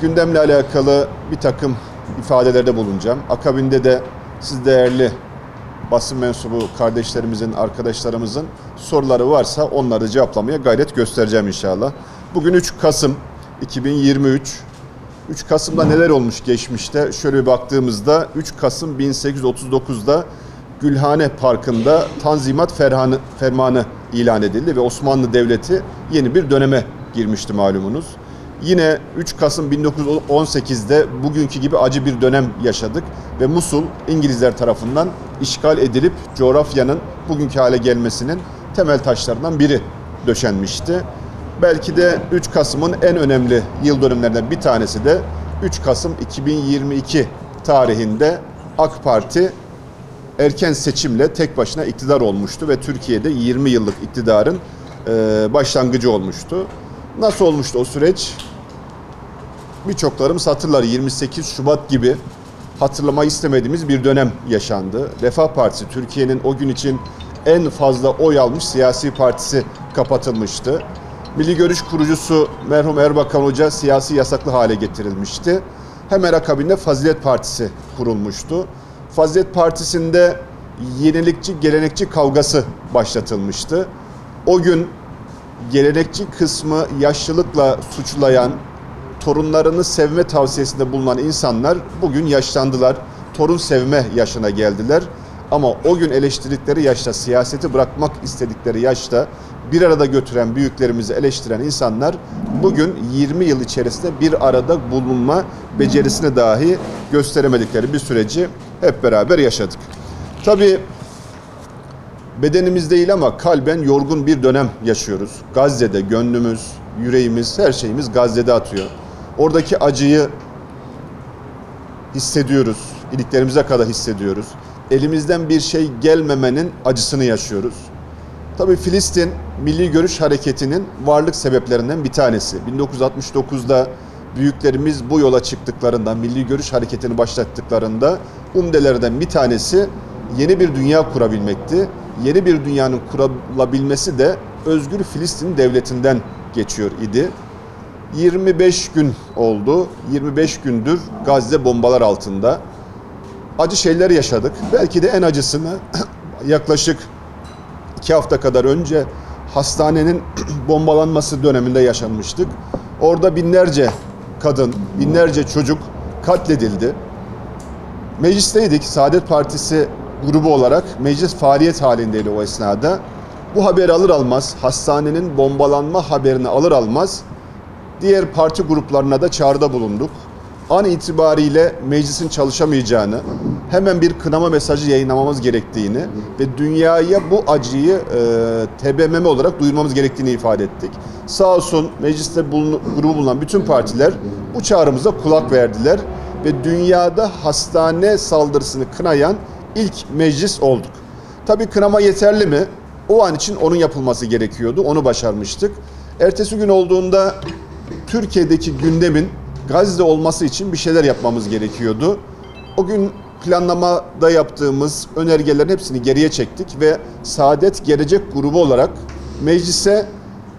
gündemle alakalı bir takım ifadelerde bulunacağım. Akabinde de siz değerli basın mensubu kardeşlerimizin, arkadaşlarımızın soruları varsa onları cevaplamaya gayret göstereceğim inşallah. Bugün 3 Kasım 2023. 3 Kasım'da neler olmuş geçmişte? Şöyle bir baktığımızda 3 Kasım 1839'da Gülhane Parkı'nda Tanzimat Ferhanı, Fermanı ilan edildi ve Osmanlı Devleti yeni bir döneme girmişti malumunuz. Yine 3 Kasım 1918'de bugünkü gibi acı bir dönem yaşadık ve Musul İngilizler tarafından işgal edilip coğrafyanın bugünkü hale gelmesinin temel taşlarından biri döşenmişti. Belki de 3 Kasım'ın en önemli yıl dönümlerinden bir tanesi de 3 Kasım 2022 tarihinde AK Parti erken seçimle tek başına iktidar olmuştu ve Türkiye'de 20 yıllık iktidarın başlangıcı olmuştu. Nasıl olmuştu o süreç? Birçoklarımız hatırlar 28 Şubat gibi hatırlama istemediğimiz bir dönem yaşandı. Refah Partisi Türkiye'nin o gün için en fazla oy almış siyasi partisi kapatılmıştı. Milli Görüş kurucusu merhum Erbakan Hoca siyasi yasaklı hale getirilmişti. Hemen akabinde Fazilet Partisi kurulmuştu. Fazilet Partisi'nde yenilikçi gelenekçi kavgası başlatılmıştı. O gün gelenekçi kısmı yaşlılıkla suçlayan, torunlarını sevme tavsiyesinde bulunan insanlar bugün yaşlandılar. Torun sevme yaşına geldiler. Ama o gün eleştirdikleri yaşta, siyaseti bırakmak istedikleri yaşta bir arada götüren büyüklerimizi eleştiren insanlar bugün 20 yıl içerisinde bir arada bulunma becerisini dahi gösteremedikleri bir süreci hep beraber yaşadık. Tabii bedenimiz değil ama kalben yorgun bir dönem yaşıyoruz. Gazze'de gönlümüz, yüreğimiz, her şeyimiz Gazze'de atıyor. Oradaki acıyı hissediyoruz. iliklerimize kadar hissediyoruz. Elimizden bir şey gelmemenin acısını yaşıyoruz. Tabii Filistin Milli Görüş Hareketi'nin varlık sebeplerinden bir tanesi. 1969'da büyüklerimiz bu yola çıktıklarında, Milli Görüş Hareketi'ni başlattıklarında umdelerden bir tanesi yeni bir dünya kurabilmekti. Yeni bir dünyanın kurulabilmesi de özgür Filistin devletinden geçiyor idi. 25 gün oldu. 25 gündür Gazze bombalar altında. Acı şeyler yaşadık. Belki de en acısını yaklaşık iki hafta kadar önce hastanenin bombalanması döneminde yaşanmıştık. Orada binlerce kadın, binlerce çocuk katledildi. Meclisteydik. Saadet Partisi grubu olarak meclis faaliyet halindeydi o esnada. Bu haberi alır almaz, hastanenin bombalanma haberini alır almaz diğer parti gruplarına da çağrıda bulunduk. An itibariyle meclisin çalışamayacağını, hemen bir kınama mesajı yayınlamamız gerektiğini ve dünyaya bu acıyı e, TBMM olarak duyurmamız gerektiğini ifade ettik. Sağ olsun mecliste bulun, grubu bulunan bütün partiler bu çağrımıza kulak verdiler ve dünyada hastane saldırısını kınayan ilk meclis olduk. Tabii kınama yeterli mi? O an için onun yapılması gerekiyordu. Onu başarmıştık. Ertesi gün olduğunda Türkiye'deki gündemin Gazze olması için bir şeyler yapmamız gerekiyordu. O gün planlamada yaptığımız önergelerin hepsini geriye çektik ve Saadet Gelecek grubu olarak meclise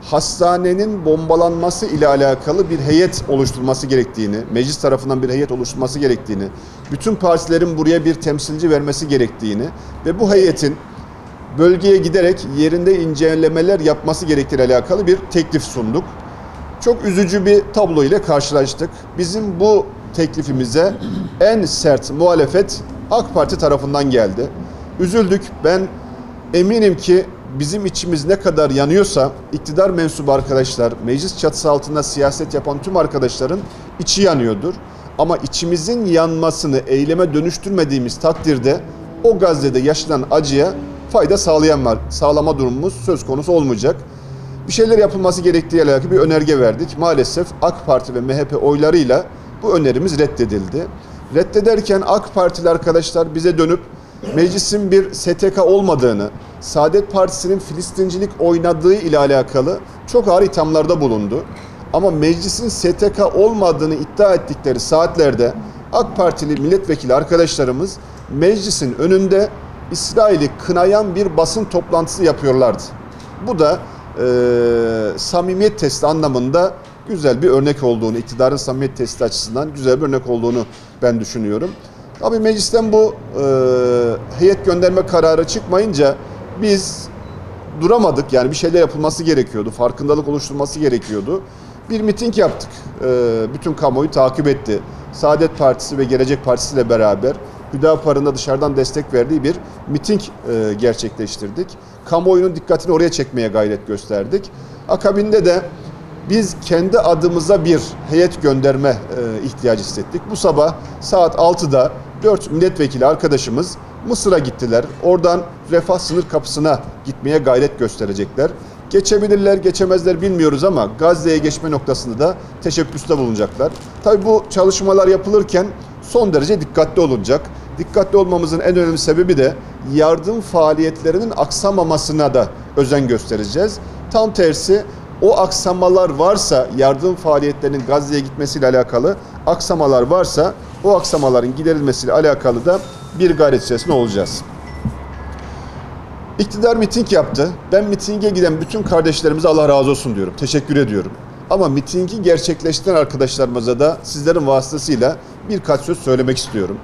hastanenin bombalanması ile alakalı bir heyet oluşturulması gerektiğini, meclis tarafından bir heyet oluşturulması gerektiğini, bütün partilerin buraya bir temsilci vermesi gerektiğini ve bu heyetin bölgeye giderek yerinde incelemeler yapması gerektiğiyle alakalı bir teklif sunduk. Çok üzücü bir tablo ile karşılaştık. Bizim bu teklifimize en sert muhalefet AK Parti tarafından geldi. Üzüldük. Ben eminim ki bizim içimiz ne kadar yanıyorsa iktidar mensubu arkadaşlar, meclis çatısı altında siyaset yapan tüm arkadaşların içi yanıyordur. Ama içimizin yanmasını eyleme dönüştürmediğimiz takdirde o Gazze'de yaşanan acıya fayda sağlayan var, sağlama durumumuz söz konusu olmayacak bir şeyler yapılması gerektiği alakalı bir önerge verdik. Maalesef AK Parti ve MHP oylarıyla bu önerimiz reddedildi. Reddederken AK Partili arkadaşlar bize dönüp meclisin bir STK olmadığını, Saadet Partisi'nin Filistincilik oynadığı ile alakalı çok ağır ithamlarda bulundu. Ama meclisin STK olmadığını iddia ettikleri saatlerde AK Partili milletvekili arkadaşlarımız meclisin önünde İsrail'i kınayan bir basın toplantısı yapıyorlardı. Bu da e, samimiyet testi anlamında güzel bir örnek olduğunu, iktidarın samimiyet testi açısından güzel bir örnek olduğunu ben düşünüyorum. Tabii meclisten bu e, heyet gönderme kararı çıkmayınca biz duramadık. Yani bir şeyler yapılması gerekiyordu. Farkındalık oluşturulması gerekiyordu. Bir miting yaptık. Ee, bütün kamuoyu takip etti. Saadet Partisi ve Gelecek Partisi ile beraber Hüdapar'ın da dışarıdan destek verdiği bir miting e, gerçekleştirdik. Kamuoyunun dikkatini oraya çekmeye gayret gösterdik. Akabinde de biz kendi adımıza bir heyet gönderme e, ihtiyacı hissettik. Bu sabah saat 6'da 4 milletvekili arkadaşımız Mısır'a gittiler. Oradan refah sınır kapısına gitmeye gayret gösterecekler. Geçebilirler, geçemezler bilmiyoruz ama Gazze'ye geçme noktasında da teşebbüste bulunacaklar. Tabii bu çalışmalar yapılırken son derece dikkatli olunacak. Dikkatli olmamızın en önemli sebebi de yardım faaliyetlerinin aksamamasına da özen göstereceğiz. Tam tersi o aksamalar varsa yardım faaliyetlerinin Gazze'ye gitmesiyle alakalı aksamalar varsa o aksamaların giderilmesiyle alakalı da bir gayret içerisinde olacağız. İktidar miting yaptı. Ben mitinge giden bütün kardeşlerimize Allah razı olsun diyorum. Teşekkür ediyorum. Ama mitingi gerçekleştiren arkadaşlarımıza da sizlerin vasıtasıyla birkaç söz söylemek istiyorum.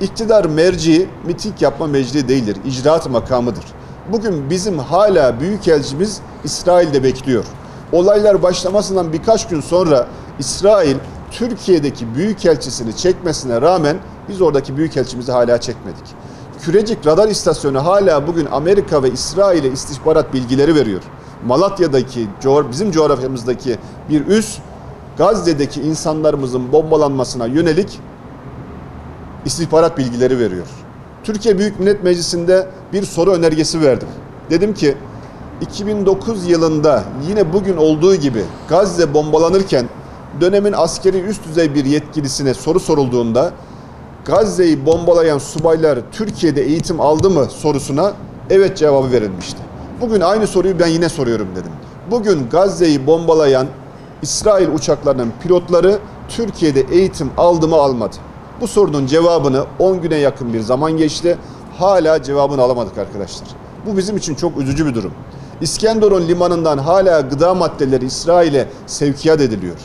İktidar merci miting yapma mecli değildir. İcraat makamıdır. Bugün bizim hala büyükelçimiz İsrail'de bekliyor. Olaylar başlamasından birkaç gün sonra İsrail Türkiye'deki büyükelçisini çekmesine rağmen biz oradaki büyükelçimizi hala çekmedik. Kürecik radar istasyonu hala bugün Amerika ve İsrail'e istihbarat bilgileri veriyor. Malatya'daki, bizim coğrafyamızdaki bir üs Gazze'deki insanlarımızın bombalanmasına yönelik istihbarat bilgileri veriyor. Türkiye Büyük Millet Meclisi'nde bir soru önergesi verdim. Dedim ki 2009 yılında yine bugün olduğu gibi Gazze bombalanırken dönemin askeri üst düzey bir yetkilisine soru sorulduğunda Gazze'yi bombalayan subaylar Türkiye'de eğitim aldı mı sorusuna evet cevabı verilmişti. Bugün aynı soruyu ben yine soruyorum dedim. Bugün Gazze'yi bombalayan İsrail uçaklarının pilotları Türkiye'de eğitim aldı mı almadı. Bu sorunun cevabını 10 güne yakın bir zaman geçti. Hala cevabını alamadık arkadaşlar. Bu bizim için çok üzücü bir durum. İskenderun limanından hala gıda maddeleri İsrail'e sevkiyat ediliyor.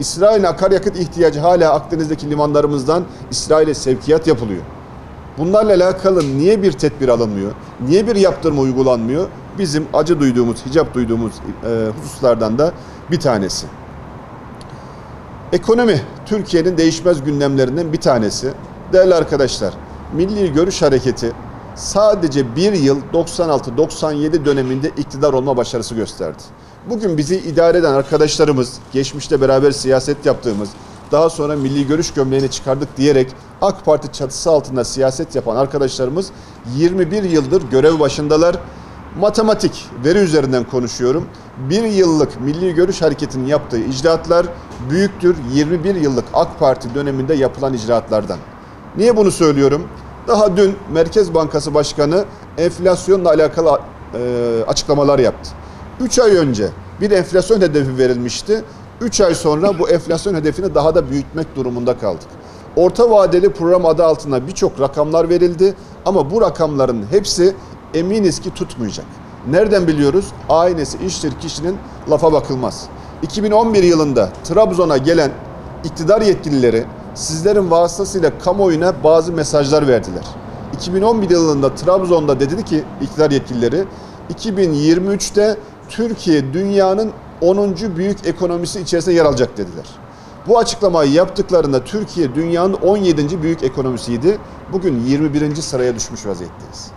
İsrail'in akaryakıt ihtiyacı hala Akdeniz'deki limanlarımızdan İsrail'e sevkiyat yapılıyor. Bunlarla alakalı niye bir tedbir alınmıyor? Niye bir yaptırma uygulanmıyor? Bizim acı duyduğumuz, hicap duyduğumuz e, hususlardan da bir tanesi. Ekonomi Türkiye'nin değişmez gündemlerinden bir tanesi. Değerli arkadaşlar, Milli Görüş Hareketi sadece bir yıl 96-97 döneminde iktidar olma başarısı gösterdi. Bugün bizi idare eden arkadaşlarımız, geçmişte beraber siyaset yaptığımız, daha sonra milli görüş gömleğini çıkardık diyerek AK Parti çatısı altında siyaset yapan arkadaşlarımız 21 yıldır görev başındalar. Matematik, veri üzerinden konuşuyorum. Bir yıllık Milli Görüş Hareketi'nin yaptığı icraatlar büyüktür 21 yıllık AK Parti döneminde yapılan icraatlardan. Niye bunu söylüyorum? Daha dün Merkez Bankası Başkanı enflasyonla alakalı e, açıklamalar yaptı. 3 ay önce bir enflasyon hedefi verilmişti. 3 ay sonra bu enflasyon hedefini daha da büyütmek durumunda kaldık. Orta vadeli program adı altında birçok rakamlar verildi ama bu rakamların hepsi eminiz ki tutmayacak. Nereden biliyoruz? Aynesi iştir kişinin lafa bakılmaz. 2011 yılında Trabzon'a gelen iktidar yetkilileri sizlerin vasıtasıyla kamuoyuna bazı mesajlar verdiler. 2011 yılında Trabzon'da dedi ki iktidar yetkilileri 2023'te Türkiye dünyanın 10. büyük ekonomisi içerisinde yer alacak dediler. Bu açıklamayı yaptıklarında Türkiye dünyanın 17. büyük ekonomisiydi. Bugün 21. sıraya düşmüş vaziyetteyiz.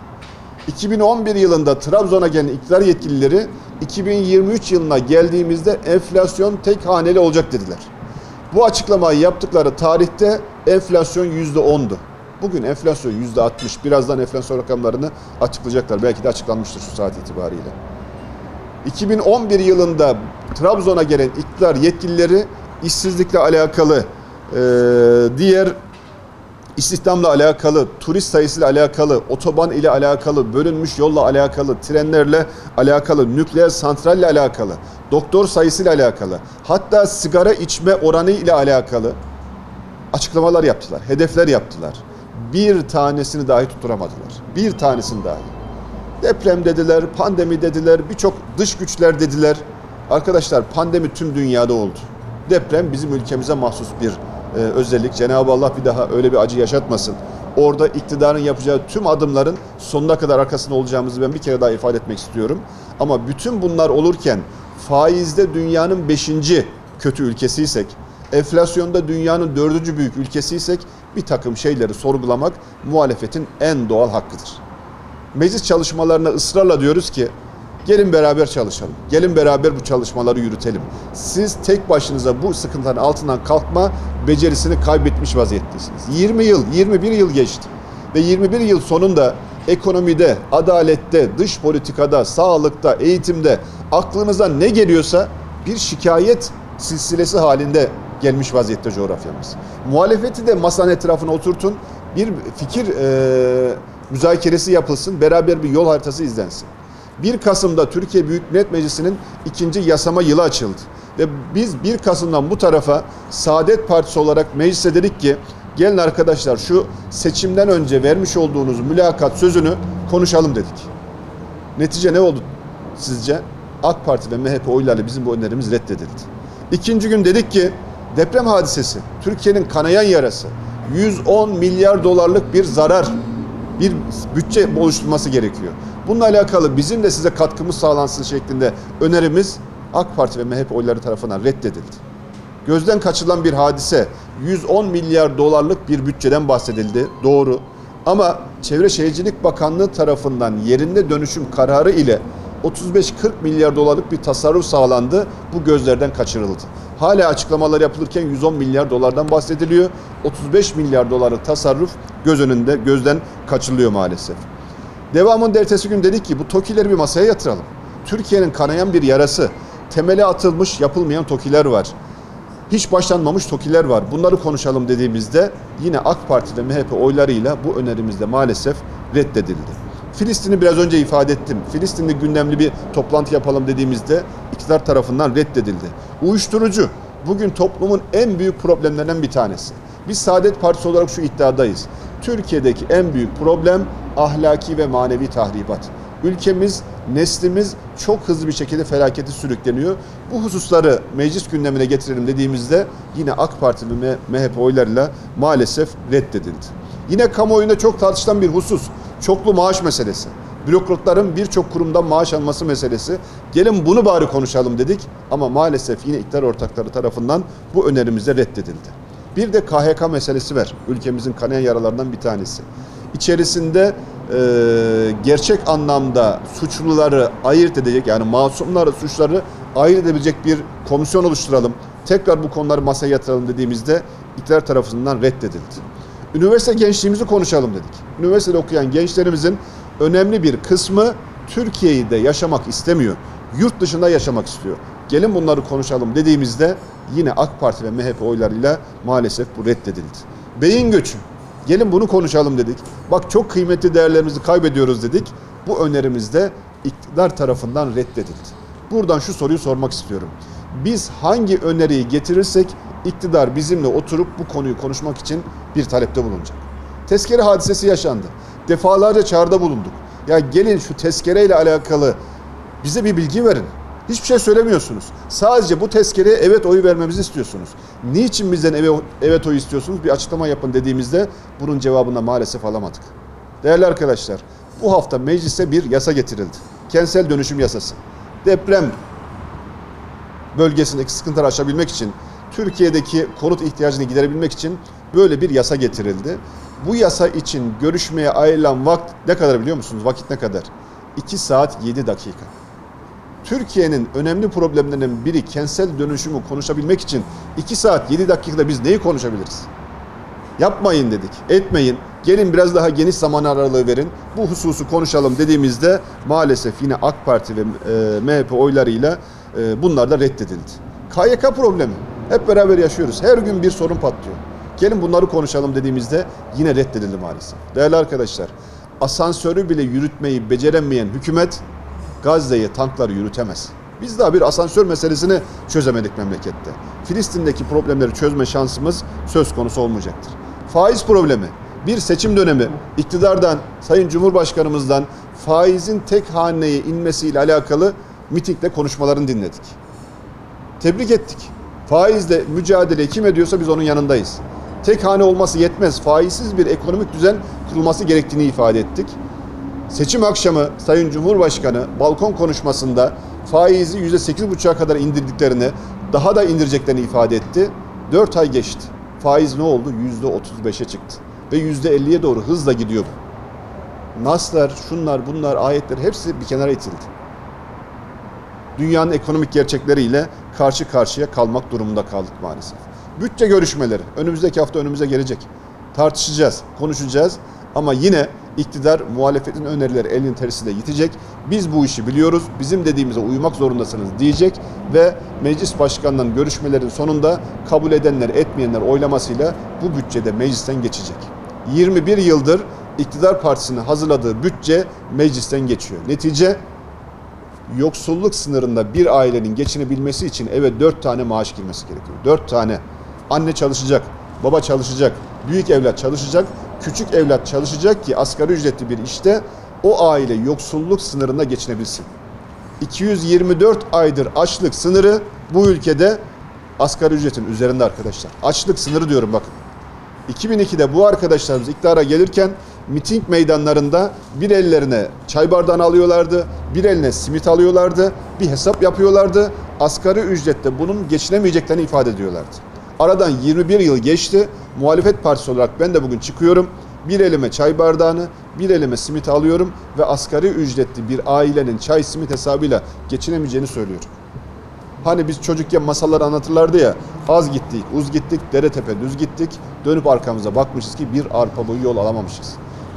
2011 yılında Trabzon'a gelen iktidar yetkilileri 2023 yılına geldiğimizde enflasyon tek haneli olacak dediler. Bu açıklamayı yaptıkları tarihte enflasyon %10'du. Bugün enflasyon %60. Birazdan enflasyon rakamlarını açıklayacaklar. Belki de açıklanmıştır şu saat itibariyle. 2011 yılında Trabzon'a gelen iktidar yetkilileri işsizlikle alakalı, e, diğer istihdamla alakalı, turist sayısıyla alakalı, otoban ile alakalı, bölünmüş yolla alakalı, trenlerle alakalı, nükleer santralle alakalı, doktor sayısıyla alakalı, hatta sigara içme oranı ile alakalı açıklamalar yaptılar, hedefler yaptılar. Bir tanesini dahi tutturamadılar. Bir tanesini dahi. Deprem dediler, pandemi dediler, birçok dış güçler dediler. Arkadaşlar pandemi tüm dünyada oldu. Deprem bizim ülkemize mahsus bir e, özellik. Cenab-ı Allah bir daha öyle bir acı yaşatmasın. Orada iktidarın yapacağı tüm adımların sonuna kadar arkasında olacağımızı ben bir kere daha ifade etmek istiyorum. Ama bütün bunlar olurken faizde dünyanın beşinci kötü ülkesiysek, enflasyonda dünyanın dördüncü büyük ülkesiysek bir takım şeyleri sorgulamak muhalefetin en doğal hakkıdır. Meclis çalışmalarına ısrarla diyoruz ki gelin beraber çalışalım. Gelin beraber bu çalışmaları yürütelim. Siz tek başınıza bu sıkıntıların altından kalkma becerisini kaybetmiş vaziyetteysiniz. 20 yıl, 21 yıl geçti. Ve 21 yıl sonunda ekonomide, adalette, dış politikada, sağlıkta, eğitimde aklınıza ne geliyorsa bir şikayet silsilesi halinde gelmiş vaziyette coğrafyamız. Muhalefeti de masanın etrafına oturtun, bir fikir e, müzakeresi yapılsın, beraber bir yol haritası izlensin. 1 Kasım'da Türkiye Büyük Millet Meclisi'nin ikinci yasama yılı açıldı. Ve biz 1 Kasım'dan bu tarafa Saadet Partisi olarak meclise dedik ki gelin arkadaşlar şu seçimden önce vermiş olduğunuz mülakat sözünü konuşalım dedik. Netice ne oldu sizce? AK Parti ve MHP oylarıyla bizim bu önerimiz reddedildi. İkinci gün dedik ki deprem hadisesi Türkiye'nin kanayan yarası 110 milyar dolarlık bir zarar bir bütçe oluşturması gerekiyor. Bununla alakalı bizim de size katkımız sağlansın şeklinde önerimiz AK Parti ve MHP oyları tarafından reddedildi. Gözden kaçırılan bir hadise 110 milyar dolarlık bir bütçeden bahsedildi. Doğru. Ama Çevre Şehircilik Bakanlığı tarafından yerinde dönüşüm kararı ile 35-40 milyar dolarlık bir tasarruf sağlandı. Bu gözlerden kaçırıldı. Hala açıklamalar yapılırken 110 milyar dolardan bahsediliyor. 35 milyar dolarlık tasarruf göz önünde, gözden kaçırılıyor maalesef. Devamında ertesi gün dedik ki bu TOKİ'leri bir masaya yatıralım. Türkiye'nin kanayan bir yarası, temeli atılmış yapılmayan TOKİ'ler var. Hiç başlanmamış TOKİ'ler var. Bunları konuşalım dediğimizde yine AK Parti ve MHP oylarıyla bu önerimizde maalesef reddedildi. Filistin'i biraz önce ifade ettim. Filistin'de gündemli bir toplantı yapalım dediğimizde iktidar tarafından reddedildi. Uyuşturucu bugün toplumun en büyük problemlerinden bir tanesi. Biz Saadet Partisi olarak şu iddiadayız. Türkiye'deki en büyük problem ahlaki ve manevi tahribat. Ülkemiz, neslimiz çok hızlı bir şekilde felaketi sürükleniyor. Bu hususları meclis gündemine getirelim dediğimizde yine AK Parti ve MHP oylarıyla maalesef reddedildi. Yine kamuoyunda çok tartışılan bir husus çoklu maaş meselesi. Bürokratların birçok kurumdan maaş alması meselesi. Gelin bunu bari konuşalım dedik ama maalesef yine iktidar ortakları tarafından bu önerimize reddedildi. Bir de KHK meselesi var. Ülkemizin kanayan yaralarından bir tanesi. İçerisinde e, gerçek anlamda suçluları ayırt edecek yani masumları, suçları ayırt edebilecek bir komisyon oluşturalım. Tekrar bu konuları masaya yatıralım dediğimizde iktidar tarafından reddedildi. Üniversite gençliğimizi konuşalım dedik. Üniversitede okuyan gençlerimizin önemli bir kısmı Türkiye'yi de yaşamak istemiyor. Yurt dışında yaşamak istiyor. Gelin bunları konuşalım dediğimizde yine AK Parti ve MHP oylarıyla maalesef bu reddedildi. Beyin göçü. Gelin bunu konuşalım dedik. Bak çok kıymetli değerlerimizi kaybediyoruz dedik. Bu önerimizde iktidar tarafından reddedildi. Buradan şu soruyu sormak istiyorum. Biz hangi öneriyi getirirsek iktidar bizimle oturup bu konuyu konuşmak için bir talepte bulunacak. Tezkere hadisesi yaşandı. Defalarca çağrıda bulunduk. Ya gelin şu tezkereyle alakalı bize bir bilgi verin. Hiçbir şey söylemiyorsunuz. Sadece bu tezkereye evet oyu vermemizi istiyorsunuz. Niçin bizden evet, oyu istiyorsunuz? Bir açıklama yapın dediğimizde bunun cevabını maalesef alamadık. Değerli arkadaşlar, bu hafta meclise bir yasa getirildi. Kentsel dönüşüm yasası. Deprem bölgesindeki sıkıntıları aşabilmek için, Türkiye'deki konut ihtiyacını giderebilmek için böyle bir yasa getirildi. Bu yasa için görüşmeye ayrılan vakit ne kadar biliyor musunuz? Vakit ne kadar? 2 saat 7 dakika. Türkiye'nin önemli problemlerinden biri kentsel dönüşümü konuşabilmek için 2 saat 7 dakikada biz neyi konuşabiliriz? Yapmayın dedik, etmeyin. Gelin biraz daha geniş zaman aralığı verin. Bu hususu konuşalım dediğimizde maalesef yine AK Parti ve e, MHP oylarıyla e, bunlar da reddedildi. KYK problemi. Hep beraber yaşıyoruz. Her gün bir sorun patlıyor. Gelin bunları konuşalım dediğimizde yine reddedildi maalesef. Değerli arkadaşlar, asansörü bile yürütmeyi beceremeyen hükümet Gazze'ye tankları yürütemez. Biz daha bir asansör meselesini çözemedik memlekette. Filistin'deki problemleri çözme şansımız söz konusu olmayacaktır. Faiz problemi, bir seçim dönemi, iktidardan, Sayın Cumhurbaşkanımızdan faizin tek haneye inmesiyle alakalı mitingle konuşmalarını dinledik. Tebrik ettik. Faizle mücadele kim ediyorsa biz onun yanındayız. Tek hane olması yetmez. Faizsiz bir ekonomik düzen kurulması gerektiğini ifade ettik. Seçim akşamı Sayın Cumhurbaşkanı balkon konuşmasında faizi %8,5'a kadar indirdiklerini, daha da indireceklerini ifade etti. 4 ay geçti. Faiz ne oldu? %35'e çıktı. Ve %50'ye doğru hızla gidiyor bu. Naslar, şunlar, bunlar, ayetler hepsi bir kenara itildi. Dünyanın ekonomik gerçekleriyle karşı karşıya kalmak durumunda kaldık maalesef. Bütçe görüşmeleri önümüzdeki hafta önümüze gelecek. Tartışacağız, konuşacağız ama yine iktidar muhalefetin önerileri elin tersiyle yitecek. Biz bu işi biliyoruz. Bizim dediğimize uymak zorundasınız diyecek ve meclis başkanlarının görüşmelerin sonunda kabul edenler etmeyenler oylamasıyla bu bütçede meclisten geçecek. 21 yıldır iktidar partisinin hazırladığı bütçe meclisten geçiyor. Netice yoksulluk sınırında bir ailenin geçinebilmesi için eve dört tane maaş girmesi gerekiyor. Dört tane. Anne çalışacak, baba çalışacak, büyük evlat çalışacak, küçük evlat çalışacak ki asgari ücretli bir işte o aile yoksulluk sınırında geçinebilsin. 224 aydır açlık sınırı bu ülkede asgari ücretin üzerinde arkadaşlar. Açlık sınırı diyorum bakın. 2002'de bu arkadaşlarımız iktidara gelirken miting meydanlarında bir ellerine çay bardağını alıyorlardı, bir eline simit alıyorlardı, bir hesap yapıyorlardı. Asgari ücrette bunun geçinemeyeceklerini ifade ediyorlardı. Aradan 21 yıl geçti. Muhalefet partisi olarak ben de bugün çıkıyorum. Bir elime çay bardağını, bir elime simit alıyorum ve asgari ücretli bir ailenin çay simit hesabıyla geçinemeyeceğini söylüyorum. Hani biz çocukken masallar anlatırlardı ya. Az gittik, uz gittik, dere tepe düz gittik. Dönüp arkamıza bakmışız ki bir arpa boyu yol alamamışız.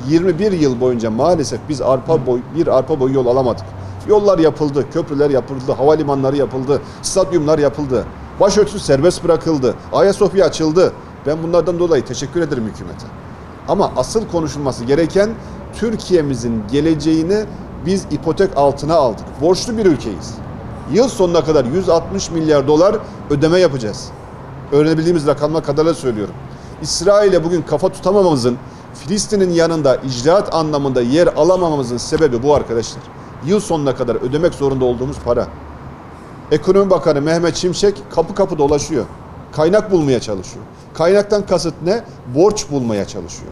21 yıl boyunca maalesef biz arpa boy, bir arpa boyu yol alamadık. Yollar yapıldı, köprüler yapıldı, havalimanları yapıldı, stadyumlar yapıldı. Başörtüsü serbest bırakıldı, Ayasofya açıldı. Ben bunlardan dolayı teşekkür ederim hükümete. Ama asıl konuşulması gereken Türkiye'mizin geleceğini biz ipotek altına aldık. Borçlu bir ülkeyiz. Yıl sonuna kadar 160 milyar dolar ödeme yapacağız. Öğrenebildiğimiz rakamlar kadarıyla söylüyorum. İsrail'e bugün kafa tutamamamızın, Filistin'in yanında icraat anlamında yer alamamamızın sebebi bu arkadaşlar. Yıl sonuna kadar ödemek zorunda olduğumuz para. Ekonomi Bakanı Mehmet Şimşek kapı kapı dolaşıyor. Kaynak bulmaya çalışıyor. Kaynaktan kasıt ne? Borç bulmaya çalışıyor.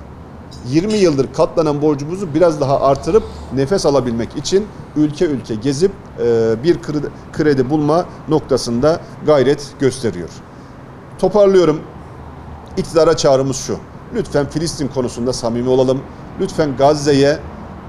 20 yıldır katlanan borcumuzu biraz daha artırıp nefes alabilmek için ülke ülke gezip e, bir kredi, bulma noktasında gayret gösteriyor. Toparlıyorum. İktidara çağrımız şu. Lütfen Filistin konusunda samimi olalım. Lütfen Gazze'ye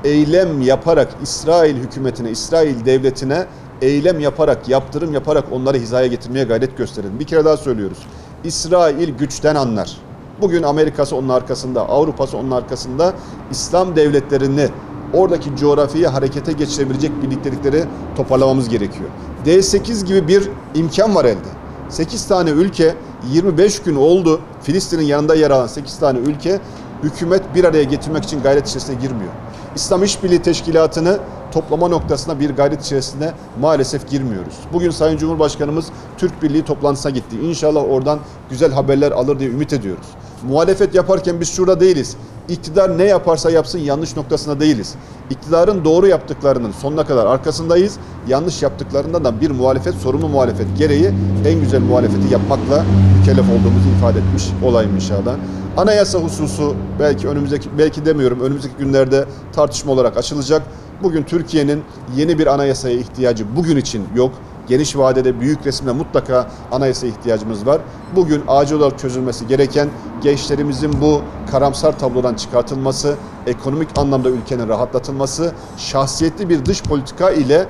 eylem yaparak İsrail hükümetine, İsrail devletine eylem yaparak, yaptırım yaparak onları hizaya getirmeye gayret gösterelim. Bir kere daha söylüyoruz. İsrail güçten anlar. Bugün Amerika'sı onun arkasında, Avrupa'sı onun arkasında İslam devletlerini oradaki coğrafyayı harekete geçirebilecek birliktelikleri toparlamamız gerekiyor. D8 gibi bir imkan var elde. 8 tane ülke 25 gün oldu Filistin'in yanında yer alan 8 tane ülke hükümet bir araya getirmek için gayret içerisine girmiyor. İslam İşbirliği Teşkilatı'nı toplama noktasına bir gayret içerisinde maalesef girmiyoruz. Bugün Sayın Cumhurbaşkanımız Türk Birliği toplantısına gitti. İnşallah oradan güzel haberler alır diye ümit ediyoruz. Muhalefet yaparken biz şurada değiliz. İktidar ne yaparsa yapsın yanlış noktasında değiliz. İktidarın doğru yaptıklarının sonuna kadar arkasındayız. Yanlış yaptıklarında da bir muhalefet, sorumlu muhalefet gereği en güzel muhalefeti yapmakla mükellef olduğumuzu ifade etmiş olayım inşallah. Anayasa hususu belki önümüzdeki belki demiyorum önümüzdeki günlerde tartışma olarak açılacak. Bugün Türkiye'nin yeni bir anayasaya ihtiyacı bugün için yok. Geniş vadede büyük resimde mutlaka anayasa ihtiyacımız var. Bugün acil olarak çözülmesi gereken gençlerimizin bu karamsar tablodan çıkartılması, ekonomik anlamda ülkenin rahatlatılması, şahsiyetli bir dış politika ile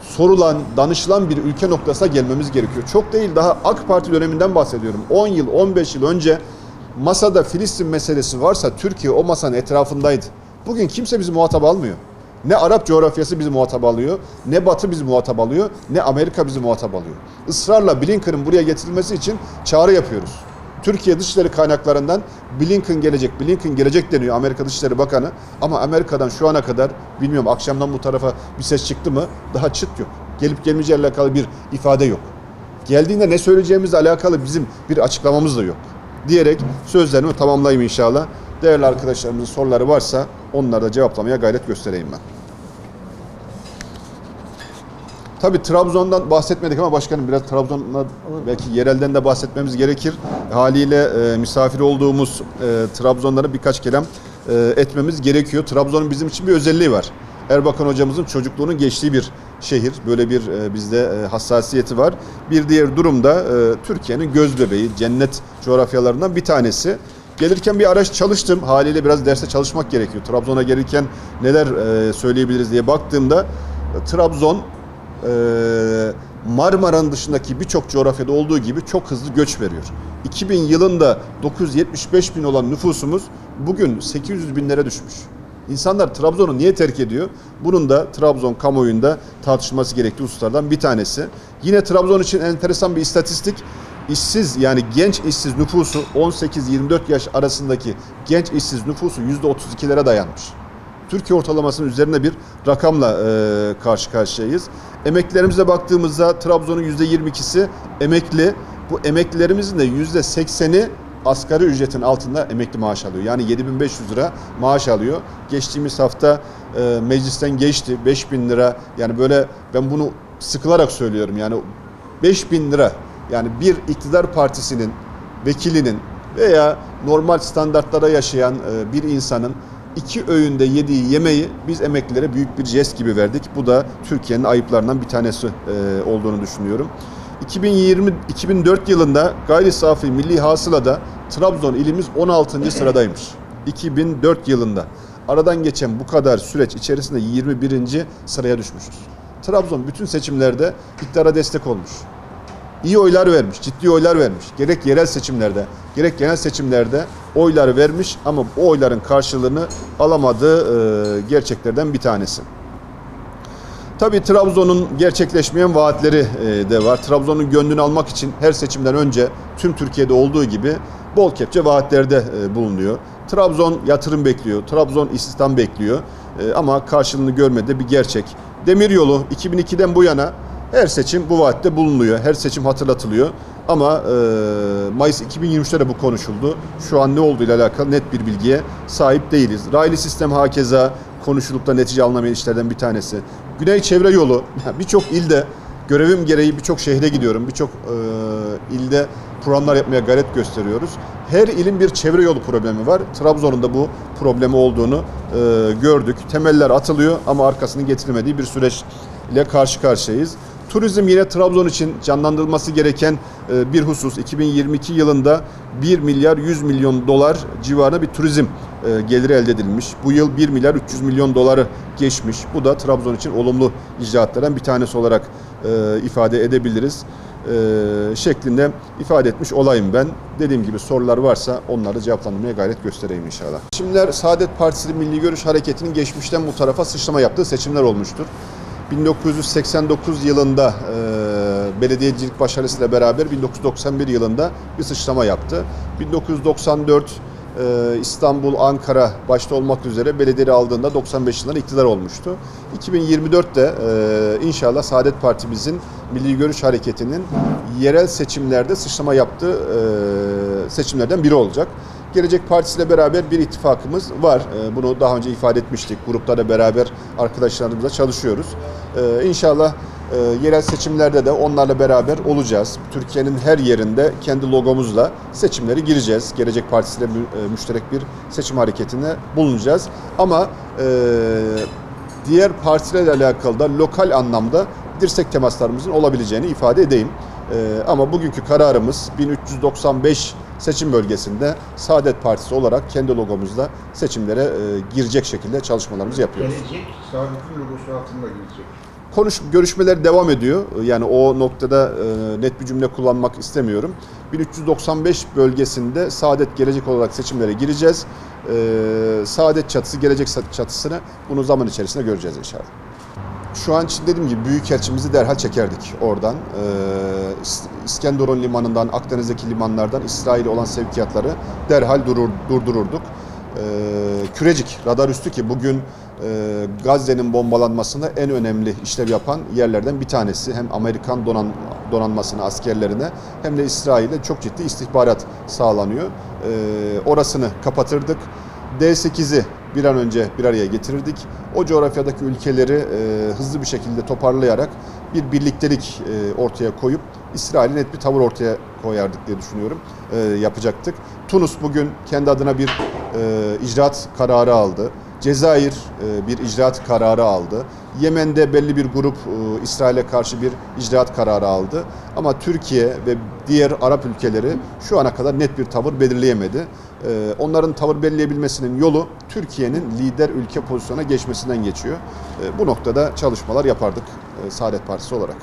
sorulan, danışılan bir ülke noktasına gelmemiz gerekiyor. Çok değil daha AK Parti döneminden bahsediyorum. 10 yıl, 15 yıl önce masada Filistin meselesi varsa Türkiye o masanın etrafındaydı. Bugün kimse bizi muhatap almıyor. Ne Arap coğrafyası bizi muhatap alıyor, ne Batı bizi muhatap alıyor, ne Amerika bizi muhatap alıyor. Israrla Blinken'ın buraya getirilmesi için çağrı yapıyoruz. Türkiye Dışişleri kaynaklarından Blinken gelecek, Blinken gelecek deniyor Amerika Dışişleri Bakanı. Ama Amerika'dan şu ana kadar bilmiyorum akşamdan bu tarafa bir ses çıktı mı daha çıt yok. Gelip gelmeyeceğiyle alakalı bir ifade yok. Geldiğinde ne söyleyeceğimizle alakalı bizim bir açıklamamız da yok. Diyerek sözlerimi tamamlayayım inşallah. Değerli arkadaşlarımızın soruları varsa onları da cevaplamaya gayret göstereyim ben. Tabii Trabzon'dan bahsetmedik ama başkanım biraz Trabzon'la belki yerelden de bahsetmemiz gerekir. Haliyle e, misafir olduğumuz e, Trabzonlara birkaç kelam e, etmemiz gerekiyor. Trabzon'un bizim için bir özelliği var. Erbakan hocamızın çocukluğunun geçtiği bir şehir. Böyle bir e, bizde e, hassasiyeti var. Bir diğer durumda e, Türkiye'nin göz bebeği, cennet coğrafyalarından bir tanesi. Gelirken bir araç çalıştım. Haliyle biraz derste çalışmak gerekiyor. Trabzon'a gelirken neler e, söyleyebiliriz diye baktığımda e, Trabzon Marmara'nın dışındaki birçok coğrafyada olduğu gibi çok hızlı göç veriyor. 2000 yılında 975 bin olan nüfusumuz bugün 800 binlere düşmüş. İnsanlar Trabzon'u niye terk ediyor? Bunun da Trabzon kamuoyunda tartışılması gerektiği hususlardan bir tanesi. Yine Trabzon için enteresan bir istatistik. İşsiz yani genç işsiz nüfusu 18-24 yaş arasındaki genç işsiz nüfusu %32'lere dayanmış. Türkiye ortalamasının üzerine bir rakamla e, karşı karşıyayız. Emeklilerimize baktığımızda Trabzon'un %22'si emekli. Bu emeklilerimizin de %80'i asgari ücretin altında emekli maaş alıyor. Yani 7500 lira maaş alıyor. Geçtiğimiz hafta e, meclisten geçti 5000 lira. Yani böyle ben bunu sıkılarak söylüyorum. Yani 5000 lira yani bir iktidar partisinin vekilinin veya normal standartlara yaşayan e, bir insanın iki öğünde yediği yemeği biz emeklilere büyük bir jest gibi verdik. Bu da Türkiye'nin ayıplarından bir tanesi e, olduğunu düşünüyorum. 2020 2004 yılında gayri safi milli hasılada Trabzon ilimiz 16. sıradaymış. 2004 yılında. Aradan geçen bu kadar süreç içerisinde 21. sıraya düşmüşüz. Trabzon bütün seçimlerde iktidara destek olmuş iyi oylar vermiş, ciddi oylar vermiş. Gerek yerel seçimlerde, gerek genel seçimlerde oylar vermiş ama o oyların karşılığını alamadığı e, gerçeklerden bir tanesi. Tabii Trabzon'un gerçekleşmeyen vaatleri e, de var. Trabzon'un gönlünü almak için her seçimden önce tüm Türkiye'de olduğu gibi bol kepçe vaatlerde e, bulunuyor. Trabzon yatırım bekliyor, Trabzon istihdam bekliyor E, ama karşılığını görmedi bir gerçek. Demiryolu 2002'den bu yana her seçim bu vaatte bulunuyor. Her seçim hatırlatılıyor. Ama e, Mayıs 2023'te de bu konuşuldu. Şu an ne olduğuyla alakalı net bir bilgiye sahip değiliz. Raylı sistem hakeza konuşulup da netice alınamayan işlerden bir tanesi. Güney çevre yolu birçok ilde görevim gereği birçok şehre gidiyorum. Birçok e, ilde programlar yapmaya gayret gösteriyoruz. Her ilin bir çevre yolu problemi var. Trabzon'un da bu problemi olduğunu e, gördük. Temeller atılıyor ama arkasının getirilmediği bir süreçle karşı karşıyayız. Turizm yine Trabzon için canlandırılması gereken e, bir husus. 2022 yılında 1 milyar 100 milyon dolar civarında bir turizm e, geliri elde edilmiş. Bu yıl 1 milyar 300 milyon doları geçmiş. Bu da Trabzon için olumlu icraatlardan bir tanesi olarak e, ifade edebiliriz. Şeklinde ifade etmiş olayım ben. Dediğim gibi sorular varsa onları cevaplandırmaya gayret göstereyim inşallah. Seçimler Saadet Partisi Milli Görüş Hareketi'nin geçmişten bu tarafa sıçrama yaptığı seçimler olmuştur. 1989 yılında e, belediyecilik başarısıyla beraber 1991 yılında bir sıçrama yaptı. 1994 e, İstanbul, Ankara başta olmak üzere belediyeleri aldığında 95 yılında iktidar olmuştu. 2024'te e, inşallah Saadet Partimizin Milli Görüş Hareketi'nin yerel seçimlerde sıçrama yaptığı e, seçimlerden biri olacak. Gelecek Partisi ile beraber bir ittifakımız var. Ee, Bunu daha önce ifade etmiştik. Grupta da beraber arkadaşlarımızla çalışıyoruz. Ee, İnşallah e, yerel seçimlerde de onlarla beraber olacağız. Türkiye'nin her yerinde kendi logomuzla seçimleri gireceğiz. Gelecek Partisi ile e, müşterek bir seçim hareketine bulunacağız. Ama e, diğer partilerle alakalı da lokal anlamda dirsek temaslarımızın olabileceğini ifade edeyim. Ee, ama bugünkü kararımız 1395 seçim bölgesinde Saadet Partisi olarak kendi logomuzla seçimlere e, girecek şekilde çalışmalarımızı yapıyoruz. Gelecek Saadet'in logosu altında gelecek. Konuş görüşmeler devam ediyor. Yani o noktada e, net bir cümle kullanmak istemiyorum. 1395 bölgesinde Saadet gelecek olarak seçimlere gireceğiz. E, Saadet çatısı gelecek çatısını bunu zaman içerisinde göreceğiz inşallah. Şu an için dediğim gibi büyükelçimizi derhal çekerdik oradan. Ee, İs- İskenderun limanından, Akdeniz'deki limanlardan İsrail'e olan sevkiyatları derhal durur, durdururduk. Ee, Kürecik, radar üstü ki bugün e, Gazze'nin bombalanmasında en önemli işlev yapan yerlerden bir tanesi. Hem Amerikan donan, donanmasına, askerlerine hem de İsrail'e çok ciddi istihbarat sağlanıyor. Ee, orasını kapatırdık. D8'i bir an önce bir araya getirirdik. O coğrafyadaki ülkeleri e, hızlı bir şekilde toparlayarak bir birliktelik e, ortaya koyup İsrail'e net bir tavır ortaya koyardık diye düşünüyorum. E, yapacaktık. Tunus bugün kendi adına bir e, icraat kararı aldı. Cezayir e, bir icraat kararı aldı. Yemen'de belli bir grup e, İsrail'e karşı bir icraat kararı aldı. Ama Türkiye ve diğer Arap ülkeleri şu ana kadar net bir tavır belirleyemedi. E, Onların tavır belirleyebilmesinin yolu Türkiye'nin lider ülke pozisyona geçmesinden geçiyor. E, Bu noktada çalışmalar yapardık e, Saadet Partisi olarak.